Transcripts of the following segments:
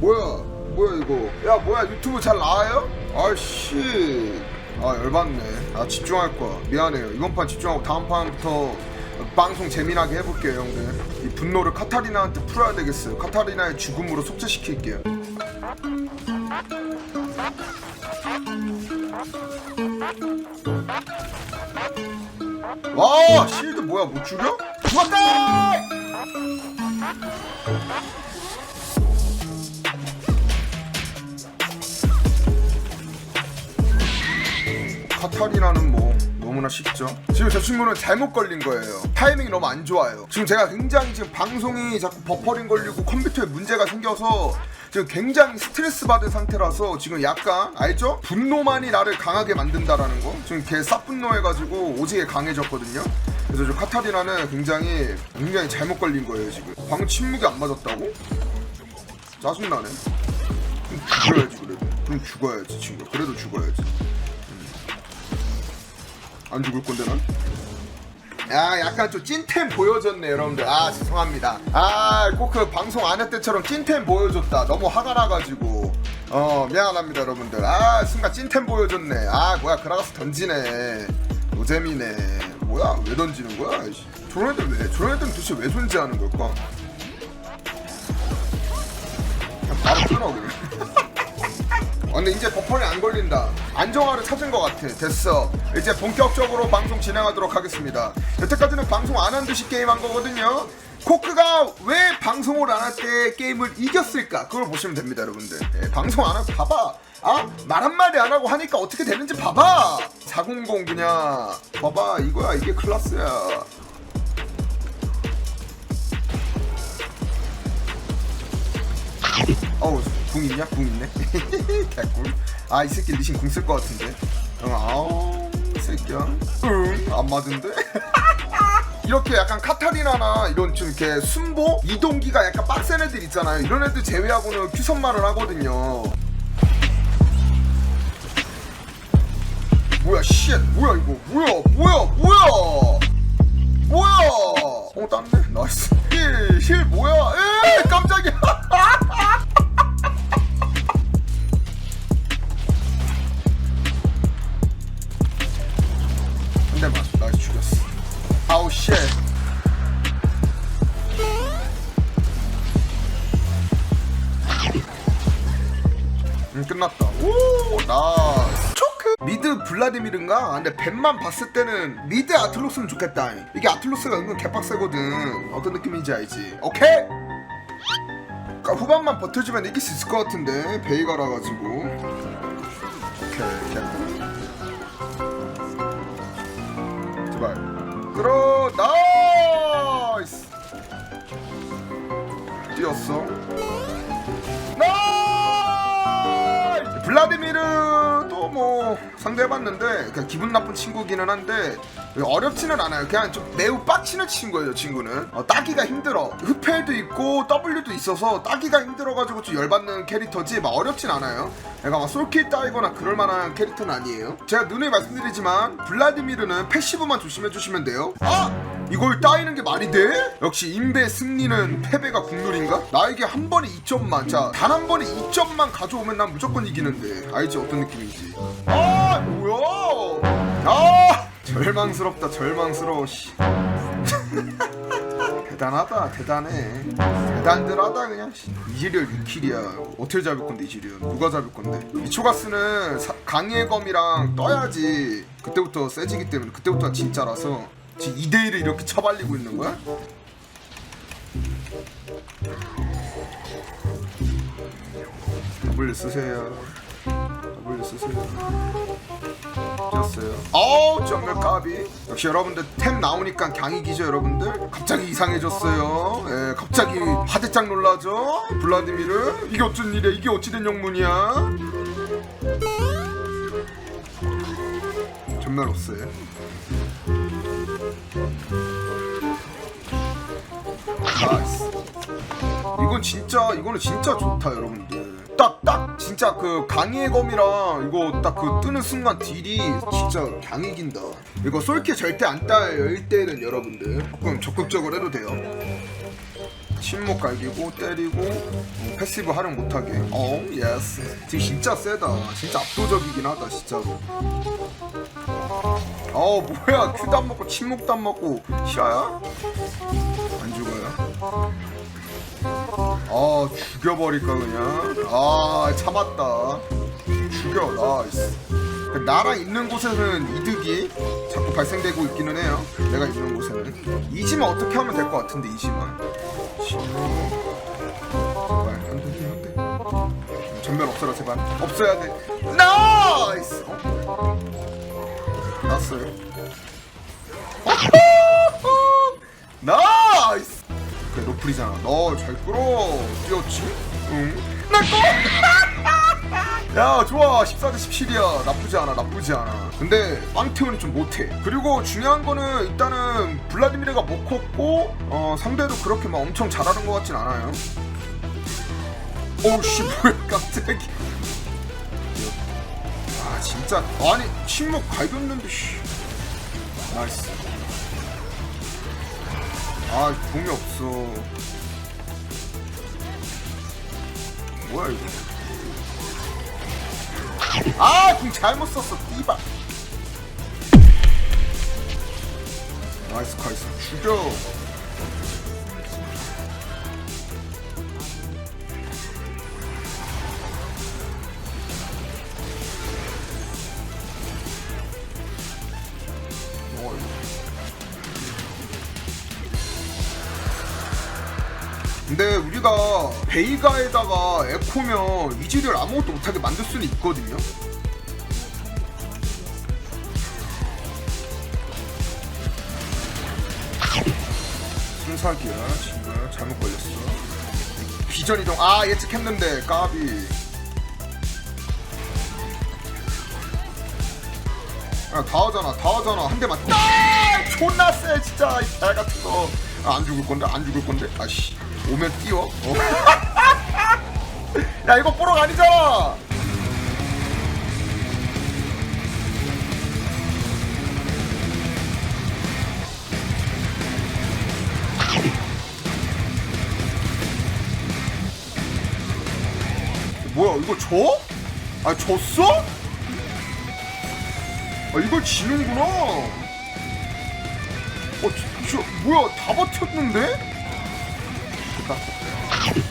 뭐야? 뭐야 이거? 야 뭐야? 유튜브 잘 나와요? 아씨. 아 열받네. 아 집중할 거야. 미안해요. 이번 판 집중하고 다음 판부터 방송 재미나게 해볼게요 형들. 이 분노를 카타리나한테 풀어야 되겠어요. 카타리나의 죽음으로 속죄시킬게요. 와 실드 뭐야? 못 죽여? 죽었다! 카타리나는 뭐 너무나 쉽죠. 지금 저 친구는 잘못 걸린 거예요. 타이밍이 너무 안 좋아요. 지금 제가 굉장히 지금 방송이 자꾸 버퍼링 걸리고 컴퓨터에 문제가 생겨서 지금 굉장히 스트레스 받은 상태라서 지금 약간 알죠? 분노만이 나를 강하게 만든다라는 거. 지금 걔 싹분노해가지고 오지게 강해졌거든요. 그래서 저 카타리나는 굉장히 굉장히 잘못 걸린 거예요 지금. 방금 침묵이 안 맞았다고? 짜증나네. 그럼 죽어야지 그래도. 그럼 죽어야지 친구. 그래도 죽어야지. 안 죽을 건데 난? 야 약간 좀 찐템 보여줬네 여러분들. 아 죄송합니다. 아 꼭 그 방송 안 할 때처럼 찐템 보여줬다. 너무 화가 나가지고. 어 미안합니다 여러분들. 아 순간 찐템 보여줬네. 아 뭐야 그라가스 던지네. 노잼이네. 뭐야 왜 던지는 거야. 저런 애들 왜 저런 애들은 도대체 왜 존재하는 걸까? 그냥 바로 끊어 그냥 아, 근데 이제 버퍼링 안 걸린다. 안정화를 찾은 것 같아. 됐어. 이제 본격적으로 방송 진행하도록 하겠습니다. 여태까지는 방송 안 한 듯이 게임한 거거든요. 코크가 왜 방송을 안 할 때 게임을 이겼을까? 그걸 보시면 됩니다, 여러분들. 예, 방송 안 하고 봐봐. 아? 말 한마디 안 하고 하니까 어떻게 되는지 봐봐! 400 그냥. 봐봐, 이거야. 이게 클라스야. 어우 궁 있냐? 궁 있네. 개꿀 아 이 새끼 리신 궁 쓸 것 같은데. 응 아우 이 새끼야. 응안 맞은데? 이렇게 약간 카타리나나 이런 좀 이렇게 순보 이동기가 약간 빡센 애들 있잖아요. 이런 애들 제외하고는 큐선말을 하거든요. 뭐야 쉣 뭐야 이거? 뭐야 뭐야 뭐야? 뭐야? 어 땄네? 나이스. 힐힐 뭐야? 에? 깜짝이 아우 쉣음 끝났다. 오 나이스. 초크. 미드 블라디미르인가? 아, 근데 뱀만 봤을 때는 미드 아틀로스는 좋겠다. 이게 아틀로스가 은근 개빡세거든. 어떤 느낌인지 알지? 오케이! 그러니까 후반만 버텨주면 이길 수 있을 것 같은데 베이가라 가지고. 오케이 제 끌어. 나이스. 뛰었어. 나이스. 블라디미르도 뭐 상대해봤는데 그냥 기분 나쁜 친구기는 한데 어렵지는 않아요. 그냥 좀 매우 빡치는 친구예요 친구는. 어, 따기가 힘들어. 흡혈도 있고 W도 있어서 따기가 힘들어가지고 좀 열받는 캐릭터지 막 어렵진 않아요. 내가 막 솔킬 따이거나 그럴 만한 캐릭터는 아니에요. 제가 누누이 말씀드리지만 블라디미르는 패시브만 조심해주시면 돼요. 아! 이걸 따이는 게 말이 돼? 역시 인베 승리는 패배가 국룰인가? 나에게 한 번에 2점만 자 단 한 번에 2점만 가져오면 난 무조건 이기는데. 알지? 어떤 느낌인지 아 뭐야? 아 절망스럽다 절망스러워 씨. 대단하다 대단해. 대단들하다 그냥 씨. 이지리얼 6킬이야. 어떻게 잡을 건데 이지리얼? 누가 잡을 건데? 이초가스는 사- 강의 검이랑 떠야지. 그때부터 세지기 때문에 그때부터 진짜라서 지금 2대1을 이렇게 처발리고 있는 거야? W 쓰세요 W 쓰세요 졌어요. 어우 정말 까비. 역시 여러분들 템 나오니까 강이기죠 여러분들. 갑자기 이상해졌어요. 예, 갑자기 화들짝 놀라죠. 블라디미르 이게 어쩐 일이야? 이게 어찌된 영문이야? 전멸 없어요. 나이스. 이건 진짜 이거는 진짜 좋다 여러분들. 딱 딱 진짜 그 강의의 검이랑 이거 딱 그 뜨는 순간 딜이 진짜 강 이긴다. 이거 솔킬 절대 안 따요 1대는 여러분들. 조금 적극적으로 해도 돼요. 침묵 갈기고 때리고 어, 패시브 활용 못하게 어 예스 지금 진짜 세다 진짜 압도적이긴 하다 진짜로 어 뭐야 큐도 안 먹고 침묵도 안 먹고 실화야? 안 죽어요? 아 죽여버릴까 그냥? 아 참았다. 죽여 나이스. 나랑 있는 곳에는 이득이 자꾸 발생되고 있기는 해요. 내가 있는 곳에는. 이지만 어떻게 하면 될 것 같은데 이지만 제발 안돼 안돼 전면 없어라 제발. 없어야 돼. 나이스! 어? 났어요? 나이스 노플이잖아. 너 잘 끌어. 뛰었지? 응나 야 좋아. 14대 17이야. 나쁘지 않아 나쁘지 않아. 근데 빵태훈이 좀 못해. 그리고 중요한 거는 일단은 블라디미르가 못 컸고 어, 상대도 그렇게 막 엄청 잘하는 것 같진 않아요. 오우씨 뭐야 갑자기 아 진짜. 아니 침묵 갈겼는데 씨. 나이스 아 공이 없어 뭐야 이거 아, 공 잘못 썼어. 띠바. 나이스 카이스. 죽여. 근데 우리가 베이가에다가 에코면 이즈리얼 아무것도 못하게 만들 수는 있거든요. 순삭이야 지금 잘못 걸렸어. 비전 이동 아 예측했는데 까비. 야, 다 하잖아, 다 하잖아. 한 대만. 아, 존나 세, 진짜. 이달 같은 거. 아, 안 죽을 건데, 안 죽을 건데. 아씨, 오면 뛰어. 어. 야, 이거 뽀록 아니잖아. 뭐야, 이거 져? 아, 졌어? 아 이걸 지는구나. 어, 저, 저 뭐야 다 버텼는데? 응?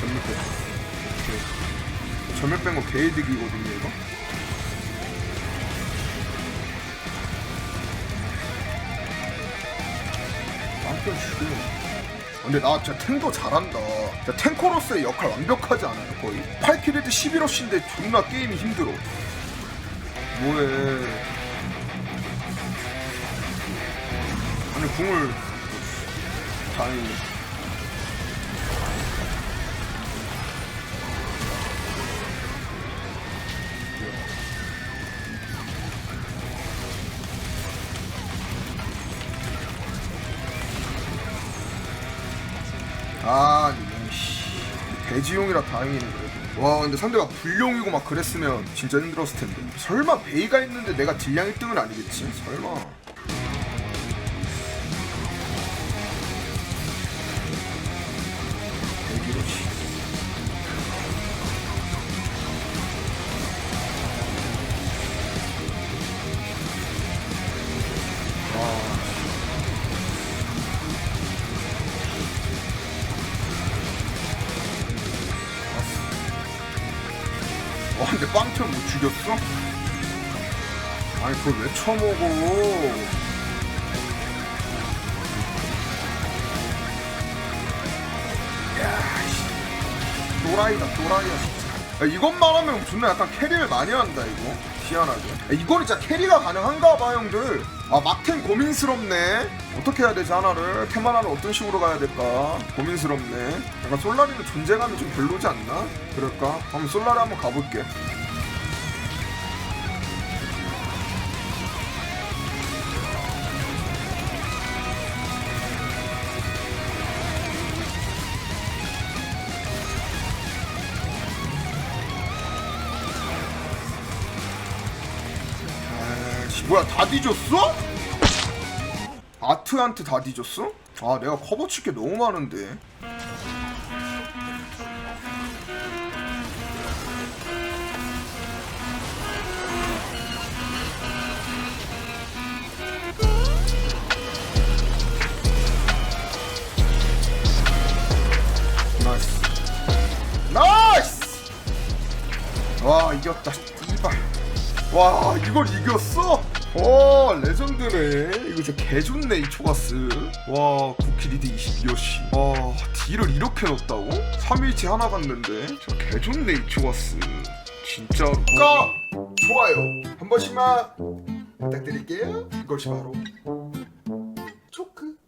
전멸 뺀. 오케이. 전멸 뺀거 개이득이거든요 이거. 깜짝 죽여. 근데 나 진짜 탱도 잘한다. 진짜 탱커로서의 역할 완벽하지 않아요, 거의? 8킬레드 11러시인데 존나 게임이 힘들어. 뭐해. 아니, 궁을. 다행히. 아, 씨. 배지용이라 다행이네, 그래도. 와, 근데 상대가 불용이고 막 그랬으면 진짜 힘들었을 텐데. 설마 베이가 있는데 내가 딜량 1등은 아니겠지? 설마. 와 근데 빵천 못 죽였어? 아니 그걸 왜 쳐먹어 야 씨. 또라이다 또라이야 진짜 야, 이것만 하면 존나 약간 캐리를 많이 한다 이거 희한하게. 야, 이거는 진짜 캐리가 가능한가 봐 형들. 아 막템 고민스럽네. 어떻게 해야 되지 하나를? 템 하나를 어떤 식으로 가야 될까? 고민스럽네. 약간 솔라리는 존재감이 좀 별로지 않나? 그럴까? 한번 솔라리 한번 가볼게 뭐야 다 뒤졌어? 아트한테 다 뒤졌어? 아 내가 커버 칠 게 너무 많은데 와 이겼다 이발 와 이걸 이겼어? 와 레전드네. 이거 진짜 개좋네 이 초가스. 와 9킬 2대 22여시 와 딜을 이렇게 넣었다고? 3일치 하나 갔는데. 저 개좋네 이 초가스. 진짜로. 구독 좋아요. 한 번씩만 부탁드릴게요. 이것이 바로